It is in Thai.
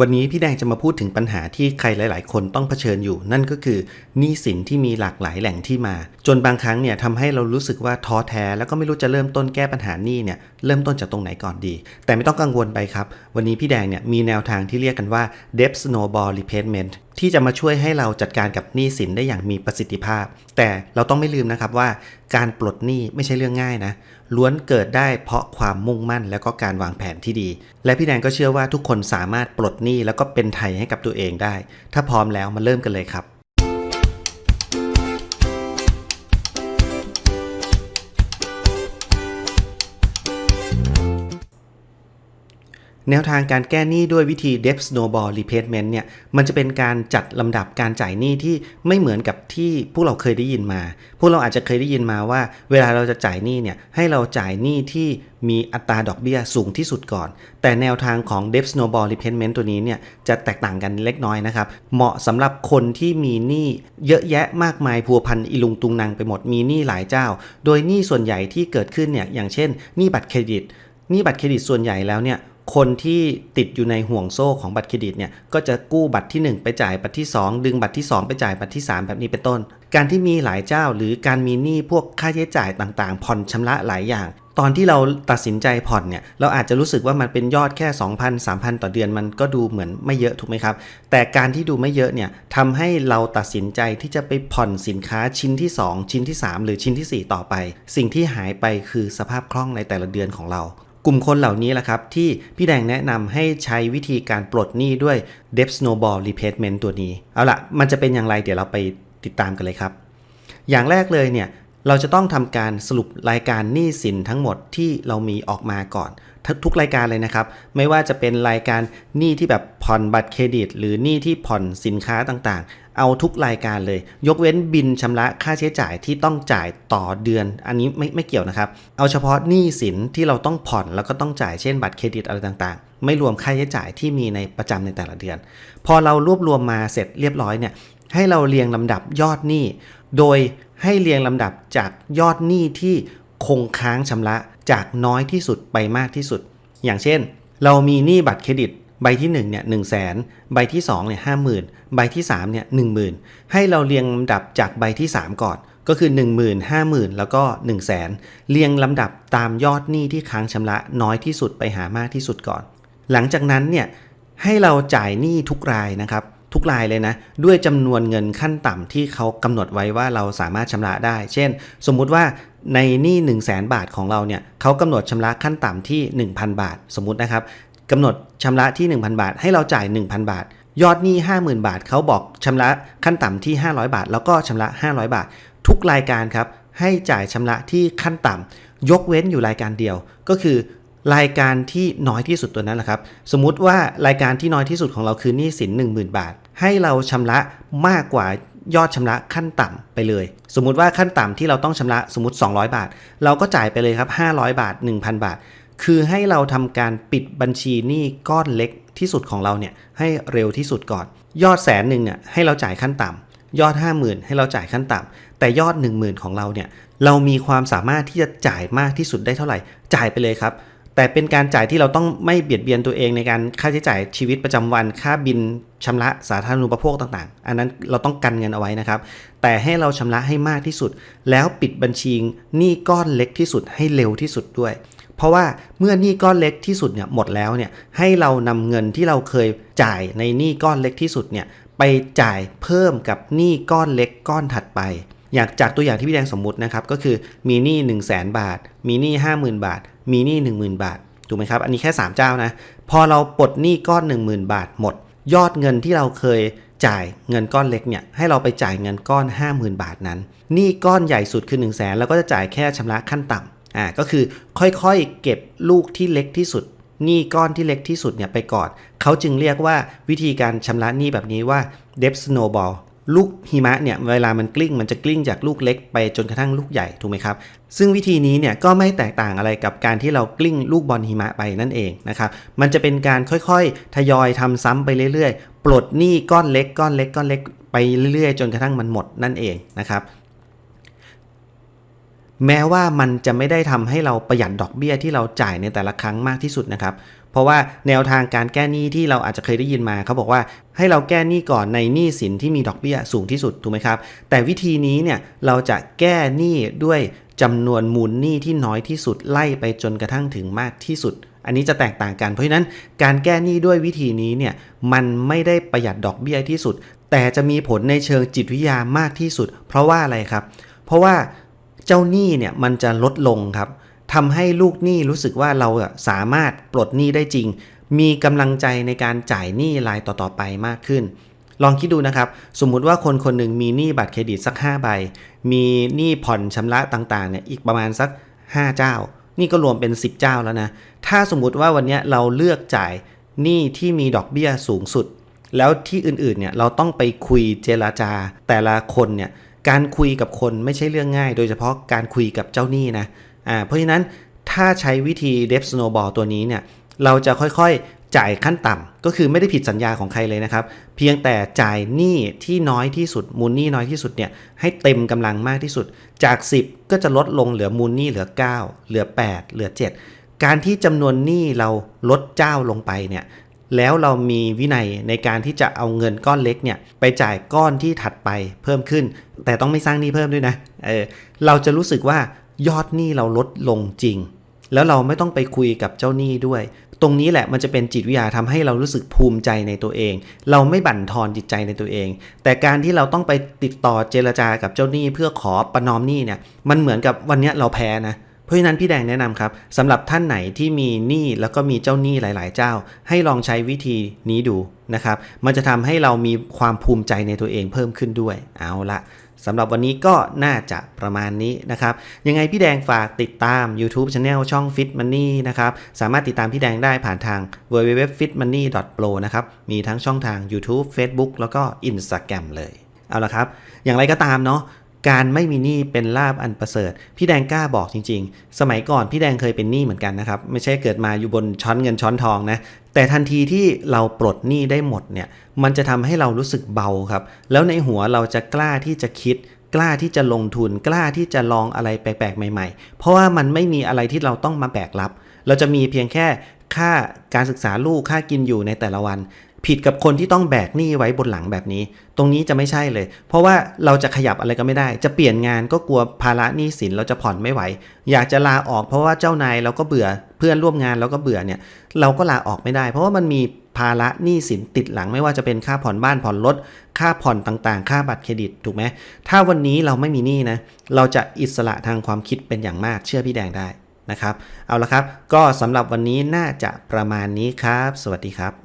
วันนี้พี่แดงจะมาพูดถึงปัญหาที่ใครหลาย ๆ คนต้องเผชิญอยู่ นั่นก็คือหนี้สินที่มีหลากหลายแหล่งที่มา จนบางครั้งเนี่ยทำให้เรารู้สึกว่าท้อแท้ แล้วก็ไม่รู้จะเริ่มต้นแก้ปัญหาหนี้เนี่ยเริ่มต้นจากตรงไหนก่อนดี แต่ไม่ต้องกังวลไปครับ วันนี้พี่แดงเนี่ยมีแนวทางที่เรียกกันว่า debt snowball repayment ที่จะมาช่วยให้เราจัดการกับหนี้สินได้อย่างมีประสิทธิภาพ แต่เราต้องไม่ลืมนะครับว่าการปลดหนี้ไม่ใช่เรื่องง่ายนะล้วนเกิดได้เพราะความมุ่งมั่นแล้วก็การวางแผนที่ดี และพี่แดงก็เชื่อว่าทุกคนสามารถปลดหนี้แล้วก็เป็นไทยให้กับตัวเองได้ ถ้าพร้อมแล้วมาเริ่มกันเลยครับ แนวทางการแก้หนี้ด้วยวิธี debt snowball repayment เนี่ย มันจะเป็นการจัดลำดับการจ่ายหนี้ที่ไม่เหมือนกับที่พวกเราเคยได้ยินมา พวกเราอาจจะเคยได้ยินมาว่า เวลาเราจะจ่ายหนี้เนี่ย ให้เราจ่ายหนี้ที่มีอัตราดอกเบี้ยสูงที่สุดก่อน แต่แนวทางของ debt snowball repayment ตัวนี้เนี่ย จะแตกต่างกันเล็กน้อยนะครับ เหมาะสำหรับคนที่มีหนี้เยอะแยะมากมายพัวพันอีลุงตุงนางไปหมด มีหนี้หลายเจ้า โดยหนี้ส่วนใหญ่ที่เกิดขึ้นเนี่ย อย่างเช่นหนี้บัตรเครดิต หนี้บัตรเครดิตส่วนใหญ่แล้วเนี่ย คนที่ติดอยู่ในห่วงโซ่ของบัตรเครดิตเนี่ยก็จะกู้บัตรที่ 1 ไปจ่ายบัตรที่ 2 ดึงบัตรที่ 2 ไปจ่ายบัตรที่ 3 แบบนี้เป็นต้น การที่มีหลายเจ้าหรือการมีหนี้พวกค่าใช้จ่ายต่างๆ ผ่อนชำระหลายอย่าง ตอนที่เราตัดสินใจผ่อนเนี่ยเราอาจจะรู้สึกว่ามันเป็นยอดแค่ 2,000 3,000 ต่อเดือนมันก็ดูเหมือนไม่เยอะถูกไหมครับ แต่การที่ดูไม่เยอะเนี่ยทำให้เราตัดสินใจที่จะไปผ่อนสินค้าชิ้นที่ 2 ชิ้นที่ 3 หรือชิ้นที่ 4 ต่อไป สิ่งที่หายไปคือสภาพคล่องในแต่ละเดือนของเรา กลุ่มคนเหล่านี้แหละครับ ที่พี่แดงแนะนำให้ใช้วิธีการปลดหนี้ด้วย debt snowball repayment ตัวนี้ เอาละมันจะเป็นอย่างไรเดี๋ยวเราไปติดตามกันเลยครับ อย่างแรกเลยเนี่ย เราจะต้องทำการสรุปรายการหนี้สินทั้งหมดที่เรามีออกมาก่อน ทุกรายการเลยนะครับ ไม่ว่าจะเป็นรายการหนี้ที่แบบผ่อนบัตรเครดิต หรือหนี้ที่ผ่อนสินค้าต่างๆ เอาทุกรายการเลย ยกเว้นบินชำระค่าใช้จ่ายที่ต้องจ่ายต่อเดือน อันนี้ไม่ไม่เกี่ยวนะครับ เอาเฉพาะหนี้สินที่เราต้องผ่อนแล้วก็ต้องจ่ายเช่นบัตรเครดิตอะไรต่างๆ ไม่รวมค่าใช้จ่ายที่มีในประจำในแต่ละเดือน พอเรารวบรวมมาเสร็จเรียบร้อยเนี่ย ให้เราเรียงลำดับยอดหนี้ โดยให้เรียงลำดับจากยอดหนี้ที่คงค้างชำระจากน้อยที่สุดไปมากที่สุด อย่างเช่น เรามีหนี้บัตรเครดิตใบที่1เนี่ยหนึ่งแสนใบที่2เนี่ยห้าหมื่นใบที่3เนี่ยหนึ่งหมื่นให้เราเรียงลำดับจากใบที่ 3 ก่อน ก็คือ 1 0 0 0 0 5 0,000 แล้วก็ 1 0 0 0 0แสนเรียงลำดับตามยอดหนี้ที่ค้างชำระน้อยที่สุดไปหามากที่สุดก่อน หลังจากนั้นเนี่ยให้เราจ่ายหนี้ทุกรายนะครับ ทุกรายเลยนะ ด้วยจำนวนเงินขั้นต่ำที่เขากำหนดไว้ว่าเราสามารถชำระได้ เช่น สมมุติว่าในหนี้ 1 0 0 0 0แบาทของเราเนี่ยเขากำหนดชำระขั้นต่ำที่ 1,000 บาท สมมุตินะครับกำหนดชำระที่ 1,000 บาท ให้เราจ่าย 1,000 บาท ยอดหนี้50,000 บาทเขาบอกชำระขั้นต่ำที่ 500 บาท แล้วก็ชำระ 500 บาท ทุกรายการครับให้จ่ายชำระที่ขั้นต่ำยกเว้นอยู่รายการเดียว ก็คือ รายการที่น้อยที่สุดตัวนั้นแหละครับ สมมุติว่ารายการที่น้อยที่สุดของเราคือหนี้สิน10,000 บาท ให้เราชำระมากกว่ายอดชำระขั้นต่ำไปเลย สมมุติว่าขั้นต่ำที่เราต้องชำระสมมติ 200 บาท เราก็จ่ายไปเลยครับ 500 บาท 1,000 บาท คือให้เราทำการปิดบัญชีหนี้ก้อนเล็กที่สุดของเราเนี่ยให้เร็วที่สุดก่อน ยอดแสนหนึ่งเนี่ยให้เราจ่ายขั้นต่ำยอด 50,000 ให้เราจ่ายขั้นต่ำแต่ยอด 10,000 ของเราเนี่ย เรามีความสามารถที่จะจ่ายมากที่สุดได้เท่าไหร่ จ่ายไปเลยครับ แต่เป็นการจ่ายที่เราต้องไม่เบียดเบียนตัวเองในการค่าใช้จ่ายชีวิตประจำวัน ค่าบินชำระสาธารณูปโภคต่างๆ อันนั้นเราต้องกันเงินเอาไว้นะครับ แต่ให้เราชำระให้มากที่สุด แล้วปิดบัญชีหนี้ก้อนเล็กที่สุดให้เร็วที่สุดด้วย เพราะว่าเมื่อหนี้ก้อนเล็กที่สุดเนี่ยหมดแล้วเนี่ยให้เรานำเงินที่เราเคยจ่ายในหนี้ก้อนเล็กที่สุดเนี่ยไปจ่ายเพิ่มกับหนี้ก้อนเล็กก้อนถัดไป อยากจากตัวอย่างที่พี่แดงสมมุตินะครับก็คือมีหนี้1 0 0 0 0แบาท มีหนี้50,000 บาท มีหนี้10,000 บาทถูกไหมครับอันนี้แค่ 3 เจ้านะพอเราปลดหนี้ก้อน 10,000 บาทหมด ยอดเงินที่เราเคยจ่ายเงินก้อนเล็กเนี่ยให้เราไปจ่ายเงินก้อน 50,000 บาทนั้นหนี้ก้อนใหญ่สุดคือ 1 0 0 0 0แสนแล้วก็จะจ่ายแค่ชำระขั้นต่ำอ่าก็คือค่อยๆ เก็บลูกที่เล็กที่สุดหนี้ก้อนที่เล็กที่สุดเนี่ยไปก่อน เขาจึงเรียกว่าวิธีการชำระหนี้แบบนี้ว่า debt snowball ลูกหิมะเนี่ยเวลามันกลิ้งมันจะกลิ้งจากลูกเล็กไปจนกระทั่งลูกใหญ่ถูกไหมครับ ซึ่งวิธีนี้เนี่ยก็ไม่แตกต่างอะไรกับการที่เรากลิ้งลูกบอลหิมะไปนั่นเองนะครับ มันจะเป็นการค่อยๆ ทยอยทำซ้ำไปเรื่อยๆ ปลดหนี้ก้อนเล็กก้อนเล็กก้อนเล็กไปเรื่อยๆ จนกระทั่งมันหมดนั่นเองนะครับ แม้ว่ามันจะไม่ได้ทำให้เราประหยัดดอกเบี้ยที่เราจ่ายในแต่ละครั้งมากที่สุดนะครับ เพราะว่าแนวทางการแก้หนี้ที่เราอาจจะเคยได้ยินมาเขาบอกว่าให้เราแก้หนี้ก่อนในหนี้สินที่มีดอกเบี้ยสูงที่สุดถูกไหมครับ แต่วิธีนี้เนี่ยเราจะแก้หนี้ด้วยจำนวนมูลหนี้ที่น้อยที่สุดไล่ไปจนกระทั่งถึงมากที่สุด อันนี้จะแตกต่างกัน เพราะฉะนั้นการแก้หนี้ด้วยวิธีนี้เนี่ยมันไม่ได้ประหยัดดอกเบี้ยที่สุด แต่จะมีผลในเชิงจิตวิทยามากที่สุด เพราะว่าอะไรครับ เพราะว่าเจ้าหนี้เนี่ยมันจะลดลงครับ ทำให้ลูกหนี้รู้สึกว่าเราสามารถปลดหนี้ได้จริง มีกำลังใจในการจ่ายหนี้รายต่อๆไปมากขึ้น ลองคิดดูนะครับ สมมุติว่าคนคนหนึ่งมีหนี้บัตรเครดิตสัก 5 ใบ มีหนี้ผ่อนชำระต่างๆเนี่ยอีกประมาณสัก 5 เจ้า นี่ก็รวมเป็น 10 เจ้าแล้วนะ ถ้าสมมุติว่าวันนี้เราเลือกจ่ายหนี้ที่มีดอกเบี้ยสูงสุด แล้วที่อื่นๆเนี่ยเราต้องไปคุยเจราจาแต่ละคนเนี่ยการคุยกับคนไม่ใช่เรื่องง่าย โดยเฉพาะการคุยกับเจ้าหนี้นะ อ่าเพราะฉะนั้นถ้าใช้วิธี d e b Snowball ตัวนี้เนี่ยเราจะค่อยๆจ่ายขั้นต่ำก็คือไม่ได้ผิดสัญญาของใครเลยนะครับ เพียงแต่จ่ายหนี้ที่น้อยที่สุดมูลหนี้น้อยที่สุดเนี่ยให้เต็มกำลังมากที่สุด จาก 10 ก็จะลดลงเหลือมูลหนี้เหลือ 9 เหลือ 8 เหลือ 7 การที่จำนวนหนี้เราลดเจ้าลงไปเนี่ยแล้วเรามีวินัยในการที่จะเอาเงินก้อนเล็กเนี่ยไปจ่ายก้อนที่ถัดไปเพิ่มขึ้น แต่ต้องไม่สร้างหนี้เพิ่มด้วยนะเออเราจะรู้สึกว่า ยอดหนี้เราลดลงจริง แล้วเราไม่ต้องไปคุยกับเจ้าหนี้ด้วย ตรงนี้แหละมันจะเป็นจิตวิทยาทำให้เรารู้สึกภูมิใจในตัวเอง เราไม่บั่นทอนจิตใจในตัวเอง แต่การที่เราต้องไปติดต่อเจรจากับเจ้าหนี้เพื่อขอประนอมหนี้เนี่ย มันเหมือนกับวันนี้เราแพ้นะเพราะฉะนั้นพี่แดงแนะนำครับสำหรับท่านไหนที่มีหนี้แล้วก็มีเจ้าหนี้หลาย ๆ เจ้า ให้ลองใช้วิธีนี้ดูนะครับ มันจะทำให้เรามีความภูมิใจในตัวเองเพิ่มขึ้นด้วยเอาละ สำหรับวันนี้ก็น่าจะประมาณนี้นะครับ ยังไงพี่แดงฝากติดตาม YouTube Channel ช่อง Fit Money นะครับ สามารถติดตามพี่แดงได้ผ่านทาง www.fitmoney.pro นะครับ มีทั้งช่องทาง YouTube Facebook แล้วก็ Instagram เลย เอาละครับ อย่างไรก็ตามเนาะ การไม่มีหนี้เป็นลาบอันประเสริฐ พี่แดงกล้าบอกจริง ๆ สมัยก่อนพี่แดงเคยเป็นหนี้เหมือนกันนะครับ ไม่ใช่เกิดมาอยู่บนช้อนเงินช้อนทองนะ แต่ทันทีที่เราปลดหนี้ได้หมดเนี่ย มันจะทำให้เรารู้สึกเบาครับ แล้วในหัวเราจะกล้าที่จะคิดกล้าที่จะลงทุนกล้าที่จะลองอะไรแปลกๆ ใหม่ ๆ เพราะว่ามันไม่มีอะไรที่เราต้องมาแบกรับ เราจะมีเพียงแค่ค่าการศึกษาลูกค่ากินอยู่ในแต่ละวัน ผิดกับคนที่ต้องแบกหนี้ไว้บนหลังแบบนี้ ตรงนี้จะไม่ใช่เลย เพราะว่าเราจะขยับอะไรก็ไม่ได้ จะเปลี่ยนงานก็กลัวภาระหนี้สินเราจะผ่อนไม่ไหว อยากจะลาออกเพราะว่าเจ้านายเราก็เบื่อเพื่อนร่วมงานเราก็เบื่อเนี่ย เราก็ลาออกไม่ได้ เพราะว่ามันมีภาระหนี้สินติดหลังไม่ว่าจะเป็นค่าผ่อนบ้านผ่อนรถค่าผ่อนต่างๆ ค่าบัตรเครดิตถูกไหมถ้าวันนี้เราไม่มีหนี้นะเราจะอิสระทางความคิดเป็นอย่างมากเชื่อพี่แดงได้นะครับ เอาละครับ ก็สำหรับวันนี้น่าจะประมาณนี้ครับ สวัสดีครับ